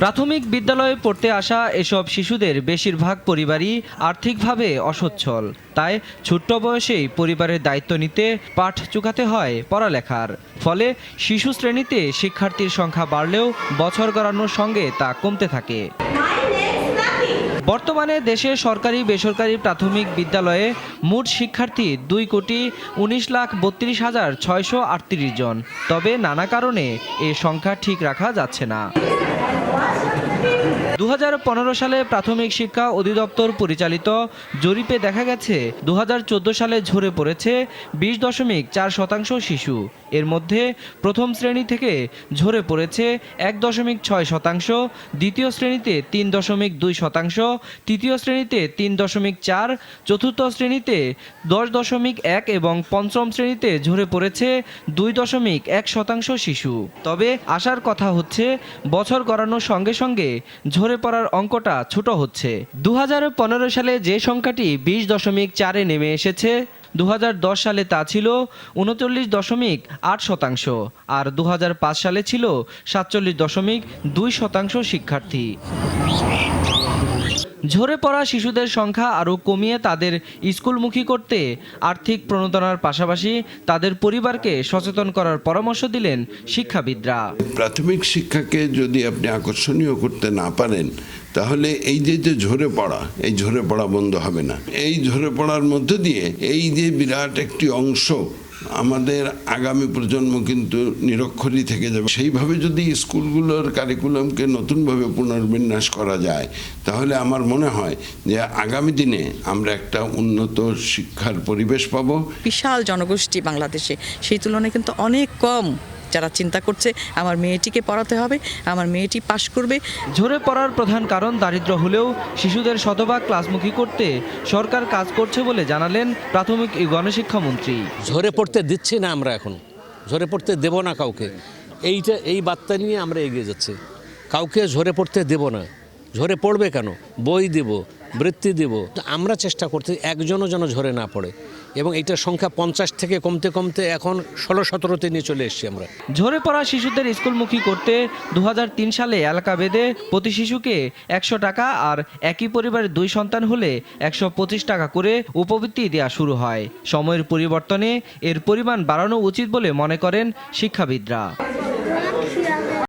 প্রাথমিক বিদ্যালয়ে পড়তে আসা এসব শিশুদের বেশিরভাগ পরিবারই আর্থিকভাবে অসচ্ছল। তাই ছোট্ট বয়সেই পরিবারের দায়িত্ব নিতে পাঠ চুকাতে হয় পড়ালেখার। ফলে শিশু শ্রেণীতে শিক্ষার্থীর সংখ্যা বাড়লেও বছর গড়ানোর সঙ্গে তা কমতে থাকে। বর্তমানে দেশে সরকারি, বেসরকারি প্রাথমিক বিদ্যালয়ে মোট শিক্ষার্থী দুই কোটি উনিশ লাখ বত্রিশ হাজার ছয়শো আটত্রিশ জন। তবে নানা কারণে এ সংখ্যা ঠিক রাখা যাচ্ছে না। দু হাজার পনেরো সালে প্রাথমিক শিক্ষা অধিদপ্তর পরিচালিত জরিপে দেখা গেছে দু হাজার চোদ্দ সালে ঝরে পড়েছে বিশ দশমিক চার শতাংশ শিশু। এর মধ্যে প্রথম শ্রেণি থেকে ঝরে পড়েছে এক দশমিক ছয় শতাংশ, দ্বিতীয় শ্রেণীতে তিন দশমিক দুই শতাংশ তৃতীয় শ্রেণীতে তিন দশমিক চার, চতুর্থ শ্রেণীতে দশ দশমিক এক এবং পঞ্চম শ্রেণীতে ঝরে পড়েছে দুই দশমিক এক শতাংশ শিশু। তবে আসার কথা হচ্ছে, বছর গড়ানোর সঙ্গে সঙ্গে ঝরে পড়ার অঙ্কটা ছোট হচ্ছে। দু হাজার পনেরো সালে যে সংখ্যাটি বিশ দশমিক চারে নেমে এসেছে দু হাজার দশ সালে তা ছিল উনচল্লিশ দশমিক আট শতাংশ আর দু হাজার পাঁচ সালে ছিল সাতচল্লিশ দশমিক দুই শতাংশ শিক্ষার্থী। ঝরে পড়া শিশুদের সংখ্যা আরও কমিয়ে তাদের স্কুলমুখী করতে আর্থিক প্রণোদনার পাশাপাশি তাদের পরিবারকে সচেতন করার পরামর্শ দিলেন শিক্ষাবিদরা। প্রাথমিক শিক্ষাকে যদি আপনি আকর্ষণীয় করতে না পারেন, তাহলে এই যে যে ঝরে পড়া, এই ঝরে পড়া বন্ধ হবে না। এই ঝরে পড়ার মধ্য দিয়ে এই যে বিরাট একটি অংশ আমাদের আগামী প্রজন্ম কিন্তু নিরক্ষরই থেকে যাবে। সেইভাবে যদি স্কুলগুলোর কারিকুলামকে নতুনভাবে পুনর্বিন্যাস করা যায়, তাহলে আমার মনে হয় যে আগামী দিনে আমরা একটা উন্নত শিক্ষার পরিবেশ পাব। বিশাল জনগোষ্ঠী বাংলাদেশে। সেই তুলনায় কিন্তু অনেক কম। যারা চিন্তা করছে আমার মেয়েটিকে পড়াতে হবে আমার মেয়েটি পাশ করবে। ঝরে পড়ার প্রধান কারণ দারিদ্র হলেও শিশুদের শতভাগ ক্লাসমুখী করতে সরকার কাজ করছে বলে জানালেন প্রাথমিক ও গণশিক্ষামন্ত্রী ঝরে পড়তে দিচ্ছি না আমরা এখন। ঝরে পড়তে দেব না কাউকে। এইটা এই বার্তা নিয়ে আমরা এগিয়ে যাচ্ছি। কাউকে ঝরে পড়তে দেব না। ঝরে পড়বে কেন? বই দেব বৃত্তি দেব। তো আমরা চেষ্টা করতে একজনও যেন ঝরে না পড়ে। এবং এইটার সংখ্যা পঞ্চাশ থেকে কমতে কমতে এখন ষোলো সতেরোতে নিয়ে চলে এসেছি আমরা। ঝরে পড়া শিশুদের স্কুলমুখী করতে দু হাজার তিন সালে এলাকা বেঁধে প্রতি শিশুকে একশো টাকা আর একই পরিবারের দুই সন্তান হলে একশো পঁচিশ টাকা করে উপবৃত্তি দেওয়া শুরু হয়। সময়ের পরিবর্তনে এর পরিমাণ বাড়ানো উচিত বলে মনে করেন শিক্ষাবিদরা।